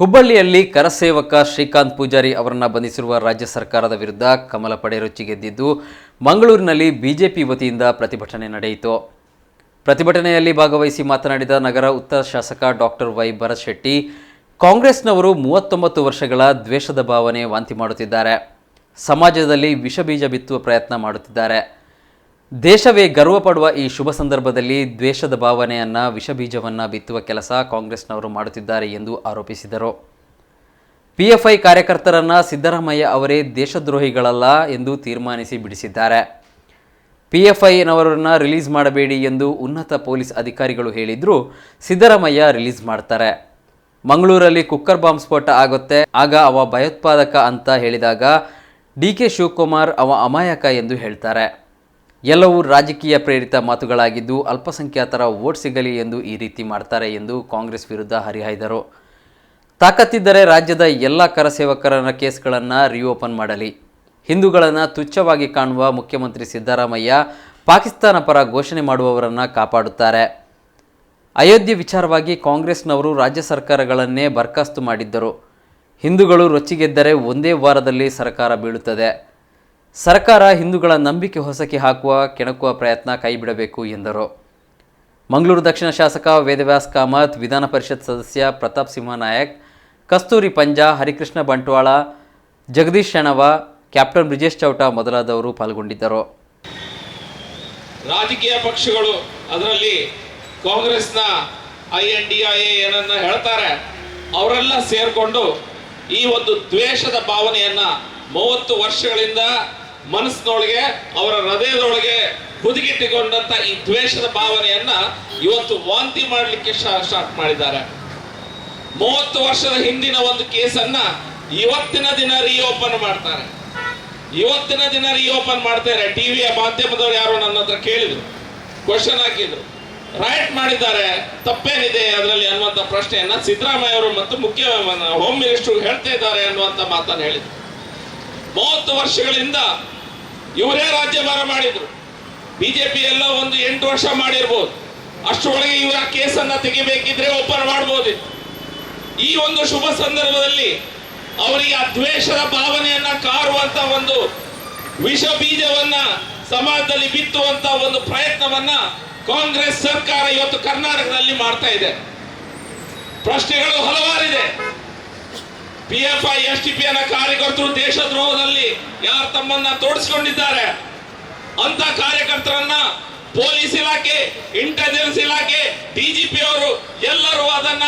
ಹುಬ್ಬಳ್ಳಿಯಲ್ಲಿ ಕರಸೇವಕ ಶ್ರೀಕಾಂತ್ ಪೂಜಾರಿ ಅವರನ್ನು ಬಂಧಿಸಿರುವ ರಾಜ್ಯ ಸರ್ಕಾರದ ವಿರುದ್ಧ ಕಮಲ ಪಡೆ ರೊಚ್ಚಿಗೆದ್ದಿದ್ದು ಮಂಗಳೂರಿನಲ್ಲಿ ಬಿಜೆಪಿ ವತಿಯಿಂದ ಪ್ರತಿಭಟನೆ ನಡೆಯಿತು. ಪ್ರತಿಭಟನೆಯಲ್ಲಿ ಭಾಗವಹಿಸಿ ಮಾತನಾಡಿದ ನಗರ ಉತ್ತರ ಶಾಸಕ ಡಾಕ್ಟರ್ ವೈ ಭರತ್ ಶೆಟ್ಟಿ ಕಾಂಗ್ರೆಸ್ನವರು ಮೂವತ್ತೊಂಬತ್ತು ವರ್ಷಗಳ ದ್ವೇಷದ ಭಾವನೆ ವಾಂತಿ ಮಾಡುತ್ತಿದ್ದಾರೆ. ಸಮಾಜದಲ್ಲಿ ವಿಷಬೀಜ ಬಿತ್ತುವ ಪ್ರಯತ್ನ ಮಾಡುತ್ತಿದ್ದಾರೆ. ದೇಶವೇ ಗರ್ವಪಡುವ ಈ ಶುಭ ಸಂದರ್ಭದಲ್ಲಿ ದ್ವೇಷದ ಭಾವನೆಯನ್ನ ವಿಷಬೀಜವನ್ನ ಬಿತ್ತುವ ಕೆಲಸ ಕಾಂಗ್ರೆಸ್ನವರು ಮಾಡುತ್ತಿದ್ದಾರೆ ಎಂದು ಆರೋಪಿಸಿದರು. ಪಿಎಫ್ಐ ಕಾರ್ಯಕರ್ತರನ್ನ ಸಿದ್ದರಾಮಯ್ಯ ಅವರೇ ದೇಶದ್ರೋಹಿಗಳಲ್ಲ ಎಂದು ತೀರ್ಮಾನಿಸಿ ಬಿಡಿಸಿದ್ದಾರೆ. ಪಿಎಫ್ಐನವರನ್ನು ರಿಲೀಸ್ ಮಾಡಬೇಡಿ ಎಂದು ಉನ್ನತ ಪೊಲೀಸ್ ಅಧಿಕಾರಿಗಳು ಹೇಳಿದ್ರು ಸಿದ್ದರಾಮಯ್ಯ ರಿಲೀಸ್ ಮಾಡ್ತಾರೆ. ಮಂಗಳೂರಲ್ಲಿ ಕುಕ್ಕರ್ ಬಾಂಬ್ ಸ್ಫೋಟ ಆಗುತ್ತೆ, ಆಗ ಅವ ಭಯೋತ್ಪಾದಕ ಅಂತ ಹೇಳಿದಾಗ ಡಿ ಕೆ ಶಿವಕುಮಾರ್ ಅವ ಅಮಾಯಕ ಎಂದು ಹೇಳ್ತಾರೆ. ಎಲ್ಲವೂ ರಾಜಕೀಯ ಪ್ರೇರಿತ ಮಾತುಗಳಾಗಿದ್ದು ಅಲ್ಪಸಂಖ್ಯಾತರ ವೋಟ್ ಸಿಗಲಿ ಎಂದು ಈ ರೀತಿ ಮಾಡ್ತಾರೆ ಎಂದು ಕಾಂಗ್ರೆಸ್ ವಿರುದ್ಧ ಹರಿಹಾಯ್ದರು. ತಾಕತ್ತಿದ್ದರೆ ರಾಜ್ಯದ ಎಲ್ಲ ಕರಸೇವಕರ ಕೇಸ್ಗಳನ್ನು ರಿಓಪನ್ ಮಾಡಲಿ. ಹಿಂದೂಗಳನ್ನು ತುಚ್ಛವಾಗಿ ಕಾಣುವ ಮುಖ್ಯಮಂತ್ರಿ ಸಿದ್ದರಾಮಯ್ಯ ಪಾಕಿಸ್ತಾನ ಪರ ಘೋಷಣೆ ಮಾಡುವವರನ್ನು ಕಾಪಾಡುತ್ತಾರೆ. ಅಯೋಧ್ಯೆ ವಿಚಾರವಾಗಿ ಕಾಂಗ್ರೆಸ್ನವರು ರಾಜ್ಯ ಸರ್ಕಾರಗಳನ್ನೇ ಬರ್ಖಾಸ್ತು ಮಾಡಿದ್ದರು. ಹಿಂದೂಗಳು ರೊಚ್ಚಿಗೆದ್ದರೆ ಒಂದೇ ವಾರದಲ್ಲಿ ಸರ್ಕಾರ ಬೀಳುತ್ತದೆ. ಸರ್ಕಾರ ಹಿಂದೂಗಳ ನಂಬಿಕೆ ಹೊಸಕಿ ಹಾಕುವ ಕೆಣಕುವ ಪ್ರಯತ್ನ ಕೈಬಿಡಬೇಕು ಎಂದರು. ಮಂಗಳೂರು ದಕ್ಷಿಣ ಶಾಸಕ ವೇದವ್ಯಾಸ್ ಕಾಮತ್, ವಿಧಾನ ಪರಿಷತ್ ಸದಸ್ಯ ಪ್ರತಾಪ್ ಸಿಂಹ ನಾಯಕ್, ಕಸ್ತೂರಿ ಪಂಜಾ, ಹರಿಕೃಷ್ಣ ಬಂಟ್ವಾಳ, ಜಗದೀಶ್ ಶೆಣವ, ಕ್ಯಾಪ್ಟನ್ ಬ್ರಿಜೇಶ್ ಚೌಟ ಮೊದಲಾದವರು ಪಾಲ್ಗೊಂಡಿದ್ದರು. ರಾಜಕೀಯ ಪಕ್ಷಗಳು ಅದರಲ್ಲಿ ಕಾಂಗ್ರೆಸ್ನ ಐ ಎನ್ ಡಿ ಐ ಏನನ್ನ ಹೇಳ್ತಾರೆ, ಅವರೆಲ್ಲ ಸೇರಿಕೊಂಡು ಈ ಒಂದು ದ್ವೇಷದ ಭಾವನೆಯನ್ನ ಮೂವತ್ತು ವರ್ಷಗಳಿಂದ ಮನಸ್ಸಿನೊಳಗೆ, ಅವರ ಹೃದಯದೊಳಗೆ ಹುದುಗಿಟ್ಟಿಕೊಂಡಂತ ಈ ದ್ವೇಷದ ಭಾವನೆಯನ್ನ ಇವತ್ತು ವಾಂತಿ ಮಾಡಲಿಕ್ಕೆ ಸ್ಟಾರ್ಟ್ ಮಾಡಿದ್ದಾರೆ. ಮೂವತ್ತು ವರ್ಷದ ಹಿಂದಿನ ಒಂದು ಕೇಸನ್ನ ಇವತ್ತಿನ ದಿನ ರಿಓಪನ್ ಮಾಡ್ತಾರೆ. ಇವತ್ತಿನ ದಿನ ರಿಓಪನ್ ಮಾಡ್ತಾರೆ. ಟಿವಿಯ ಮಾಧ್ಯಮದವರು ಯಾರು ನನ್ನ ಹತ್ರ ಕೇಳಿದ್ರು ಕ್ವಶನ್ ಹಾಕಿದ್ರು. ರೈಟ್ ಮಾಡಿದ್ದಾರೆ. ತಪ್ಪೇನಿದೆ ಅದರಲ್ಲಿ ಅನ್ನುವಂಥ ಪ್ರಶ್ನೆಯನ್ನ ಸಿದ್ದರಾಮಯ್ಯ ಅವರು ಮತ್ತು ಮುಖ್ಯ ಹೋಮ್ ಮಿನಿಸ್ಟರ್ ಹೇಳ್ತಾ ಇದ್ದಾರೆ ಅನ್ನುವಂಥ ಮಾತನ್ನು ಹೇಳಿದ್ರು. ಮೂವತ್ತು ವರ್ಷಗಳಿಂದ ಇವರೇ ರಾಜ್ಯಭಾರ ಮಾಡಿದ್ರು. ಬಿಜೆಪಿ ಎಲ್ಲ ಒಂದು ಎಂಟು ವರ್ಷ ಮಾಡಿರ್ಬೋದು. ಅಷ್ಟರೊಳಗೆ ಇವರ ಕೇಸನ್ನ ತೆಗಿಬೇಕಿದ್ರೆ ಓಪನ್ ಮಾಡ್ಬೋದಿತ್ತು. ಈ ಒಂದು ಶುಭ ಸಂದರ್ಭದಲ್ಲಿ ಅವರಿಗೆ ಆ ದ್ವೇಷದ ಭಾವನೆಯನ್ನ ಕಾರುವಂತ ಒಂದು ವಿಷ ಬೀಜವನ್ನ ಸಮಾಜದಲ್ಲಿ ಬಿತ್ತುವಂತ ಒಂದು ಪ್ರಯತ್ನವನ್ನ ಕಾಂಗ್ರೆಸ್ ಸರ್ಕಾರ ಇವತ್ತು ಕರ್ನಾಟಕದಲ್ಲಿ ಮಾಡ್ತಾ ಇದೆ. ಪ್ರಶ್ನೆಗಳು ಹಲವಾರಿದೆ. P F I S T P ಅನ್ನ ಕಾರ್ಯಕರ್ತರು ದೇಶದ್ರೋಹದಲ್ಲಿ ಯಾರು ತಮ್ಮನ್ನ ತೋಡಿಸಿಕೊಂಡಿದ್ದಾರೆ? ಅಂತ ಕಾರ್ಯಕರ್ತರನ್ನ ಪೊಲೀಸ್ ಇಲಾಖೆ ಇಂಟೆಲಿಜೆನ್ಸ್ ಇಲಾಖೆ ಡಿಜಿಪಿ ಅವರು ಎಲ್ಲರೂ ಅದನ್ನ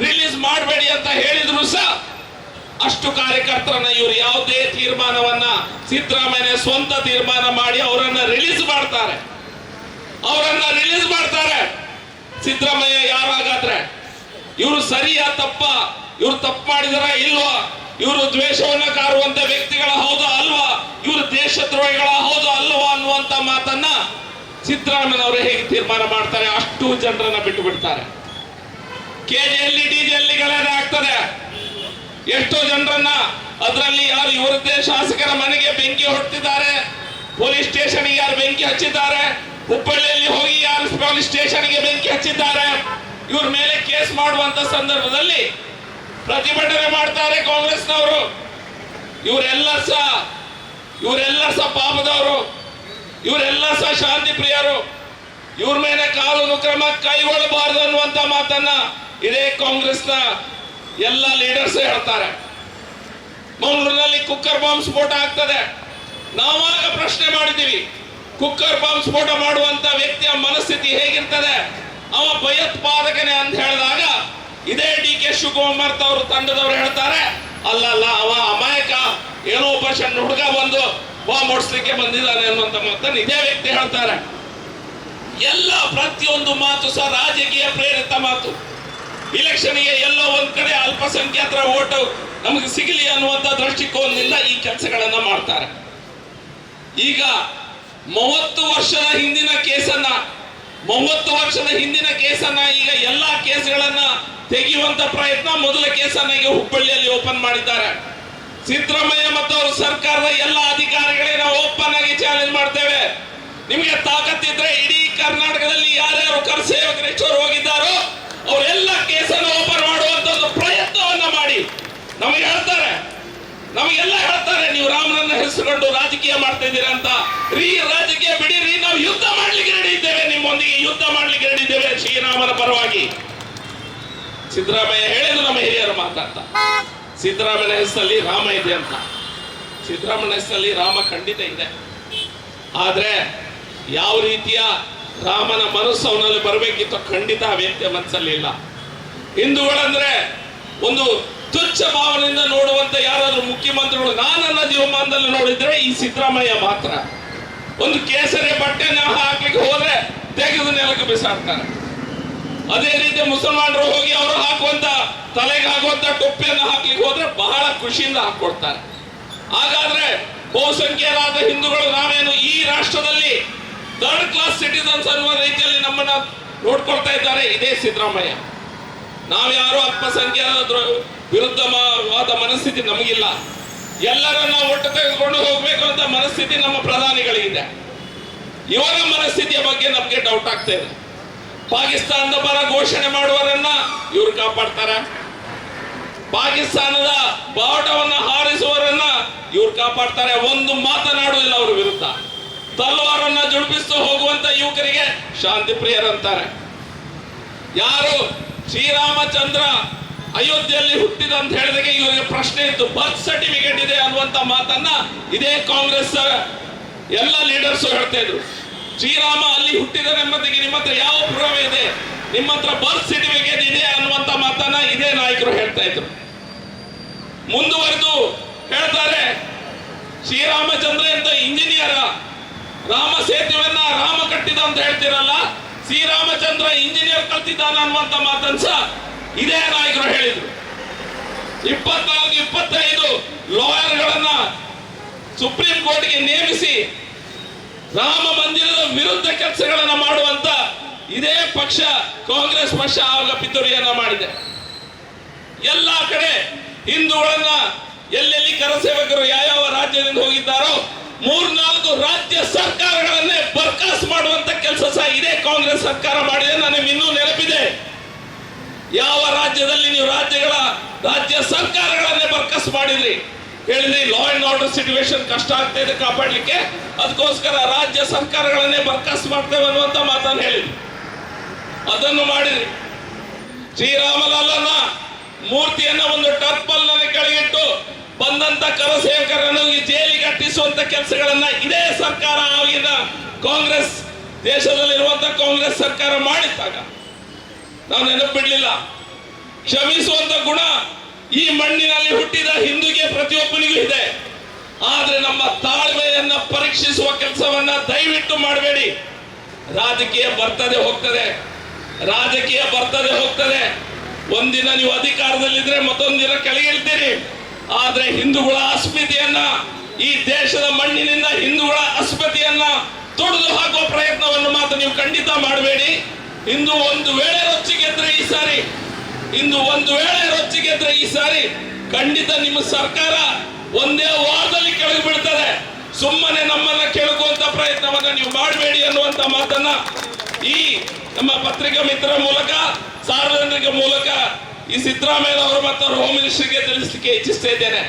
ರಿಲೀಸ್ ಮಾಡಬೇಡಿ ಅಂತ ಹೇಳಿದ್ರು ಸಹ ಅಷ್ಟು ಕಾರ್ಯಕರ್ತರನ್ನ ಇವರು ಯಾವುದೇ ತೀರ್ಮಾನವನ್ನ ಸಿದ್ದರಾಮಯ್ಯ ಸ್ವಂತ ತೀರ್ಮಾನ ಮಾಡಿ ಅವರನ್ನ ರಿಲೀಸ್ ಮಾಡ್ತಾರೆ. ಅವರನ್ನ ರಿಲೀಸ್ ಮಾಡ್ತಾರೆ. ಸಿದ್ದರಾಮಯ್ಯ ಯಾರಾಗಾದ್ರೆ ಇವರು ಸರಿಯಾ ತಪ್ಪ? ಇವರು ತಪ್ಪು ಮಾಡಿದಾರ ಇಲ್ವಾ? ಇವರು ದ್ವೇಷವನ್ನ ಕಾರುವಂತ ವ್ಯಕ್ತಿಗಳ ಹೌದಾ ಅಲ್ವಾ? ಇವರು ದೇಶದ್ರೋಹಿಗಳ ಹೌದಾ ಅಲ್ವಾ ಅನ್ನುವಂತ ಮಾತನ್ನ ಸಿದ್ದರಾಮಯ್ಯನವರು ಹೇಗೆ ತೀರ್ಮಾನ ಮಾಡ್ತಾರೆ ಅಷ್ಟು ಜನರನ್ನ ಬಿಟ್ಟು ಬಿಡ್ತಾರೆ ಕೆಜಿಯಲ್ಲಿ, ಡಿಜಿಯಲ್ಲಿ ಗಲಾಟೆ ಆಗ್ತದೆ. ಎಷ್ಟೋ ಜನರನ್ನ ಅದರಲ್ಲಿ ಯಾರು ಇವರದ್ದೇ ಶಾಸಕರ ಮನೆಗೆ ಬೆಂಕಿ ಹೊಡ್ತಿದ್ದಾರೆ. ಪೊಲೀಸ್ ಸ್ಟೇಷನ್ಗೆ ಯಾರು ಬೆಂಕಿ ಹಚ್ಚಿದ್ದಾರೆ. ಹುಬ್ಬಳ್ಳಿಯಲ್ಲಿ ಹೋಗಿ ಯಾರು ಪೊಲೀಸ್ ಸ್ಟೇಷನ್ಗೆ ಬೆಂಕಿ ಹಚ್ಚಿದ್ದಾರೆ. ಇವ್ರ ಮೇಲೆ ಕೇಸ್ ಮಾಡುವಂತ ಸಂದರ್ಭದಲ್ಲಿ ಪ್ರತಿಭಟನೆ ಮಾಡ್ತಾರೆ ಕಾಂಗ್ರೆಸ್ನವರು. ಇವರೆಲ್ಲ ಸಹ ಇವರೆಲ್ಲ ಸಹ ಪಾಪದವರು. ಇವರೆಲ್ಲ ಸಹ ಶಾಂತಿ ಪ್ರಿಯರು. ಇವ್ರ ಮೇಲೆ ಕಾನೂನು ಕ್ರಮ ಕೈಗೊಳ್ಳಬಾರದು ಅನ್ನುವಂತ ಮಾತನ್ನ ಇದೇ ಕಾಂಗ್ರೆಸ್ನ ಎಲ್ಲ ಲೀಡರ್ಸ್ ಹೇಳ್ತಾರೆ. ಮಂಗಳೂರಿನಲ್ಲಿ ಕುಕ್ಕರ್ ಬಾಂಬ್ ಸ್ಫೋಟ ಆಗ್ತದೆ. ನಾವಾಗ ಪ್ರಶ್ನೆ ಮಾಡಿದ್ದೀವಿ. ಕುಕ್ಕರ್ ಬಾಂಬ್ ಸ್ಫೋಟ ಮಾಡುವಂತ ವ್ಯಕ್ತಿಯ ಮನಸ್ಥಿತಿ ಹೇಗಿರ್ತದೆ? ಅವ ಭಯೋತ್ಪಾದಕನೇ ಅಂತ ಹೇಳಿದಾಗ, ಇದೇ ಶಿವಕುಮಾರ್ ಅವರು ತಂಡದವ್ರು ಹೇಳ್ತಾರೆ, ಅಲ್ಲ ಅಲ್ಲ, ಅವ ಅಮಾಯಕ, ಏನೋ ಸಣ್ಣ ಹುಡುಗ ಬಂದು ಬಾಂಬ್ ಓಡಿಸ್ಲಿಕ್ಕೆ ಬಂದಿದ್ದಾನೆ ಅನ್ನುವಂತ ಮಾತನ್ನು ಇದೇ ವ್ಯಕ್ತಿ ಹೇಳ್ತಾರೆ. ಎಲ್ಲ ಪ್ರತಿಯೊಂದು ಮಾತು ಸಹ ರಾಜಕೀಯ ಪ್ರೇರಿತ ಮಾತು. ಇಲೆಕ್ಷನ್ಗೆ ಎಲ್ಲೋ ಒಂದ್ ಕಡೆ ಅಲ್ಪಸಂಖ್ಯಾತರ ಓಟು ನಮಗೆ ಸಿಗಲಿ ಅನ್ನುವಂತ ದೃಷ್ಟಿಕೋನದಿಂದ ಈ ಕೆಲಸಗಳನ್ನ ಮಾಡ್ತಾರೆ. ಈಗ ಮೂವತ್ತು ವರ್ಷದ ಹಿಂದಿನ ಕೇಸನ್ನ ಮೂವತ್ತು ವರ್ಷದ ಹಿಂದಿನ ಕೇಸನ್ನ ಈಗ ಎಲ್ಲಾ ಕೇಸ್ಗಳನ್ನ ತೆಗೆಯುವಂತ ಪ್ರಯತ್ನ ಮೊದಲ ಕೇಸನ್ನ ಈಗ ಹುಬ್ಬಳ್ಳಿಯಲ್ಲಿ ಓಪನ್ ಮಾಡಿದ್ದಾರೆ. ಸಿದ್ದರಾಮಯ್ಯ ಮತ್ತು ಅವರ ಸರ್ಕಾರದ ಎಲ್ಲ ಅಧಿಕಾರಿಗಳೇ ನಾವು ಓಪನ್ ಆಗಿ ಚಾಲೆಂಜ್ ಮಾಡ್ತೇವೆ. ನಿಮಗೆ ತಾಕತ್ತಿದ್ರೆ ಇಡೀ ಕರ್ನಾಟಕದಲ್ಲಿ ಯಾರ್ಯಾರು ಕರಸೇವಕರು ಹೆಚ್ಚುವರು ಹೋಗಿದ್ದಾರೋ ಅವರೆಲ್ಲ ಕೇಸನ್ನು ಓಪನ್ ಮಾಡುವಂತ ಪ್ರಯತ್ನವನ್ನ ಮಾಡಿ. ನಮಗೆಲ್ಲ ಹೇಳ್ತಾರೆ ನೀವು ರಾಮನನ್ನ ಹೆಸರುಕೊಂಡು ರಾಜಕೀಯ ಮಾಡ್ತಾ ಇದ್ದೀರಾ ಅಂತ. ರೀ, ರಾಜಕೀಯ ಬಿಡಿರಿ ನಾವು ಯುದ್ಧ ಮಾಡ್ಲಿಕ್ಕೆ ರೆಡಿ ಇದ್ದೇವೆ, ನಿಮ್ಮೊಂದಿಗೆ ಯುದ್ಧ ಮಾಡ್ಲಿಕ್ಕೆ ರೆಡಿ ಇದ್ದೇವೆ, ಶ್ರೀರಾಮನ ಪರವಾಗಿ. ಸಿದ್ದರಾಮಯ್ಯ ಹೇಳಿದ್ರು ನಮ್ಮ ಹಿರಿಯರು ಮಾತಾಡ್ತಾ. ಸಿದ್ದರಾಮಯ್ಯನ ಹೆಸರಲ್ಲಿ ರಾಮ ಇದೆ ಅಂತ. ಸಿದ್ದರಾಮಯ್ಯನ ಹೆಸರಲ್ಲಿ ರಾಮ ಖಂಡಿತ ಇದೆ. ಆದ್ರೆ, ಯಾವ ರೀತಿಯ ರಾಮನ ಮನಸ್ಸು ಅವನಲ್ಲಿ ಬರಬೇಕಿತ್ತು ಖಂಡಿತ ಆ ವ್ಯಕ್ತಿಯ ಮನಸ್ಸಲ್ಲಿ ಇಲ್ಲ. ಹಿಂದೂಗಳಂದ್ರೆ ಒಂದು ತುಚ್ಛ ಭಾವನೆಯಿಂದ ನೋಡುವಂತ ಯಾರಾದ್ರೂ ಮುಖ್ಯಮಂತ್ರಿಗಳು ನಾನನ್ನ ಜೀವಮಾನದಲ್ಲಿ ನೋಡಿದ್ರೆ ಈ ಸಿದ್ದರಾಮಯ್ಯ ಮಾತ್ರ. ಒಂದು ಕೇಸರಿ ಬಟ್ಟೆನ ಹಾಕ್ಲಿಕ್ಕೆ ಹೋದ್ರೆ ತೆಗೆದು ನೆಲಕ್ಕೆ ಬಿಸಾಡ್ತಾರೆ. ಅದೇ ರೀತಿ ಮುಸಲ್ಮಾನರು ಹೋಗಿ ಅವರು ಹಾಕುವಂತ ತಲೆಗೆ ಹಾಕುವಂತ ಟೊಪ್ಪಿಯನ್ನು ಹಾಕ್ಲಿಕ್ಕೆ ಹೋದ್ರೆ ಬಹಳ ಖುಷಿಯಿಂದ ಹಾಕೊಡ್ತಾರೆ ಹಾಗಾದ್ರೆ ಬಹುಸಂಖ್ಯರಾದ ಹಿಂದೂಗಳು ನಾವೇನು ಈ ರಾಷ್ಟ್ರದಲ್ಲಿ ಥರ್ಡ್ ಕ್ಲಾಸ್ ಸಿಟಿಸನ್ಸ್ ಅನ್ನುವ ರೀತಿಯಲ್ಲಿ ನಮ್ಮನ್ನ ನೋಡ್ಕೊಳ್ತಾ ಇದ್ದಾರೆ, ಇದೇ ಸಿದ್ದರಾಮಯ್ಯ. ನಾವ್ಯಾರು ಅಲ್ಪಸಂಖ್ಯಾತರ ವಿರುದ್ಧವಾದ ಮನಸ್ಥಿತಿ ನಮಗಿಲ್ಲ. ಎಲ್ಲರನ್ನ ಒಟ್ಟು ತೆಗೆದುಕೊಂಡು ಹೋಗ್ಬೇಕು ಅಂತ ಮನಸ್ಥಿತಿ ನಮ್ಮ ಪ್ರಧಾನಿಗಳಿಗಿದೆ. ಇವರ ಮನಸ್ಥಿತಿಯ ಬಗ್ಗೆ ನಮಗೆ ಡೌಟ್ ಆಗ್ತಾ ಇದೆ. ಪಾಕಿಸ್ತಾನದ ಪರ ಘೋಷಣೆ ಮಾಡುವರನ್ನ ಇವರು ಕಾಪಾಡ್ತಾರೆ. ಪಾಕಿಸ್ತಾನದ ಬಾವುಟವನ್ನ ಹಾರಿಸುವರನ್ನ ಇವ್ರು ಕಾಪಾಡ್ತಾರೆ. ಒಂದು ಮಾತನಾಡುವುದಿಲ್ಲ ಅವರ ವಿರುದ್ಧ. ತಲ್ವಾರನ್ನ ಜುಡುಪಿಸ್ತು ಹೋಗುವಂತ ಯುವಕರಿಗೆ ಶಾಂತಿ ಪ್ರಿಯರಂತಾರೆ ಯಾರು ಶ್ರೀರಾಮಚಂದ್ರ ಅಯೋಧ್ಯೆಯಲ್ಲಿ ಹುಟ್ಟಿದ ಅಂತ ಹೇಳಿದಾಗ ಇವರಿಗೆ ಪ್ರಶ್ನೆ ಇತ್ತು. ಬರ್ತ್ ಸರ್ಟಿಫಿಕೇಟ್ ಇದೆ ಅನ್ನುವಂತ ಮಾತನ್ನ ಇದೇ ಕಾಂಗ್ರೆಸ್ ಎಲ್ಲ ಲೀಡರ್ಸ್ ಹೇಳ್ತಾ ಇದ್ರು. ಶ್ರೀರಾಮ ಅಲ್ಲಿ ಹುಟ್ಟಿದ ನಿಮ್ಮ ಹತ್ರ ಯಾವ ಪುರಾವೆ ಇದೆ? ನಿಮ್ಮ ಹತ್ರ ಬರ್ತ್ ಸರ್ಟಿಫಿಕೇಟ್ ಇದೆ ಅನ್ನುವಂತ ಮಾತನ್ನ ಇದೇ ನಾಯಕರು ಹೇಳ್ತಾ ಇದ್ರು. ಮುಂದುವರೆದು ಹೇಳ್ತಾರೆ, ಶ್ರೀರಾಮಚಂದ್ರ ಅಂತ ಇಂಜಿನಿಯರ್ ರಾಮ ಸೇತುವೆಯನ್ನ ರಾಮ ಕಟ್ಟಿದ ಅಂತ ಹೇಳ್ತಿರಲ್ಲ ಶ್ರೀರಾಮಚಂದ್ರ ಇಂಜಿನಿಯರ್ ಕಲ್ತಿದ್ದಾನೆ ಅನ್ನುವಂತ ಮಾತನ್ನು ಸಹ ಇದೇ ನಾಯಕರು ಹೇಳಿದ್ರು. ಇಪ್ಪತ್ನಾಲ್ಕು, ಇಪ್ಪತ್ತೈದು ಲಾಯರ್ಗಳನ್ನ ಸುಪ್ರೀಂ ಕೋರ್ಟ್ಗೆ ನೇಮಿಸಿ ರಾಮ ಮಂದಿರದ ವಿರುದ್ಧ ಕೆಲಸಗಳನ್ನ ಮಾಡುವಂತ ಇದೇ ಪಕ್ಷ ಕಾಂಗ್ರೆಸ್ ಪಕ್ಷ ಆಗ ಪಿತೂರಿಯನ್ನ ಮಾಡಿದೆ. ಎಲ್ಲ ಕಡೆ ಹಿಂದೂಗಳನ್ನ ಎಲ್ಲೆಲ್ಲಿ ಕರಸೇವಕರು ಯಾವ್ಯಾವ ರಾಜ್ಯದಿಂದ ಹೋಗಿದ್ದಾರೋ ಮೂರ್ನಾಲ್ಕು ರಾಜ್ಯ ಸರ್ಕಾರಗಳನ್ನೇ ಬರ್ಕಾಸ್ ಮಾಡುವಂತ ಕೆಲಸ ಸಹ ಇದೇ ಕಾಂಗ್ರೆಸ್ ಸರ್ಕಾರ ಮಾಡಿದೆ ನನಗೆ ಇನ್ನೂ ನೆನಪಿದೆ. ಯಾವ ರಾಜ್ಯದಲ್ಲಿ ನೀವು ರಾಜ್ಯಗಳ, ರಾಜ್ಯ ಸರ್ಕಾರಗಳನ್ನೇ ಬರ್ಕಸ್ ಮಾಡಿದ್ರಿ? ಹೇಳಿದ್ರಿ ಲಾ ಅಂಡ್ ಆರ್ಡರ್ ಸಿಚುವೇಶನ್ ಕಷ್ಟ ಆಗ್ತಾ ಇದೆ ಕಾಪಾಡ್ಲಿಕ್ಕೆ ಅದಕ್ಕೋಸ್ಕರ ರಾಜ್ಯ ಸರ್ಕಾರಗಳನ್ನೇ ಬರ್ಕಸ್ ಮಾಡ್ತೇವೆ ಅನ್ನುವಂತ ಮಾತನ್ನು ಹೇಳಿದ್ರಿ. ಅದನ್ನು ಮಾಡಿದ್ರಿ. ಶ್ರೀರಾಮಲಾಲನ ಮೂರ್ತಿಯನ್ನ ಒಂದು ಟರ್ಪಲ್ ಕೆಳಗಿಟ್ಟು ಬಂದಂತ ಕರಸೇವಕರನ್ನು ಈ ಜೈಲಿಗೆ ಅಟ್ಟಿಸುವಂತ ಕೆಲಸಗಳನ್ನ ಇದೇ ಸರ್ಕಾರ ಆಗಿನ ಕಾಂಗ್ರೆಸ್ ದೇಶದಲ್ಲಿರುವಂತ ಕಾಂಗ್ರೆಸ್ ಸರ್ಕಾರ ಮಾಡಿದ್ದಾಗ ನಾವು ನೆನಪಿಡ್ಲಿಲ್ಲ. ಕ್ಷಮಿಸುವಂತ ಗುಣ ಈ ಮಣ್ಣಿನಲ್ಲಿ ಹುಟ್ಟಿದ ಹಿಂದೂಗೆ ಪ್ರತಿಯೊಬ್ಬನಿಗೂ ಇದೆ. ಆದ್ರೆ ನಮ್ಮ ತಾಳ್ಮೆಯನ್ನ ಪರೀಕ್ಷಿಸುವ ಕೆಲಸವನ್ನ ದಯವಿಟ್ಟು ಮಾಡಬೇಡಿ. ರಾಜಕೀಯ ಬರ್ತದೆ ಹೋಗ್ತದೆ. ರಾಜಕೀಯ ಬರ್ತದೆ ಹೋಗ್ತದೆ. ಒಂದಿನ ನೀವು ಅಧಿಕಾರದಲ್ಲಿದ್ರೆ ಮತ್ತೊಂದಿನ ಕೆಳಗಿಳ್ತೀರಿ. ಆದ್ರೆ ಹಿಂದೂಗಳ ಅಸ್ಮಿತೆಯನ್ನ, ಈ ದೇಶದ ಮಣ್ಣಿನಿಂದ ಹಿಂದೂಗಳ ಅಸ್ಮಿತೆಯನ್ನ ತೊಡೆದು ಹಾಕುವ ಪ್ರಯತ್ನವನ್ನು ಮಾತ್ರ ನೀವು ಖಂಡಿತ ಮಾಡಬೇಡಿ. ಇಂದು ಒಂದು ವೇಳೆ ರೊಚ್ಚಿಗೆದ್ರೆ ಈ ಸಾರಿ, ಇಂದು ಒಂದು ವೇಳೆ ರೊಚ್ಚಿಗೆದ್ರೆ ಈ ಸಾರಿ ಖಂಡಿತ ನಿಮ್ಮ ಸರ್ಕಾರ ಒಂದೇ ವಾರದಲ್ಲಿ ಕೆಳಗೆ ಬಿಡ್ತದೆ ಸುಮ್ಮನೆ ನಮ್ಮನ್ನ ಕೆಳಗುವಂತ ಪ್ರಯತ್ನವನ್ನ ನೀವು ಮಾಡಬೇಡಿ ಅನ್ನುವಂತ ಮಾತನ್ನ ಈ ನಮ್ಮ ಪತ್ರಿಕಾ ಮಿತ್ರರ ಮೂಲಕ, ಸಾರ್ವಜನಿಕ ಮೂಲಕ ಈ ಸಿದ್ದರಾಮಯ್ಯ ಅವರು ಮತ್ತು ಅವ್ರ ಹೋಮ್ ಮಿನಿಸ್ಟರ್ಗೆ ತಿಳಿಸಲಿಕ್ಕೆ ಇಚ್ಛಿಸ್ತಾ ಇದ್ದೇನೆ.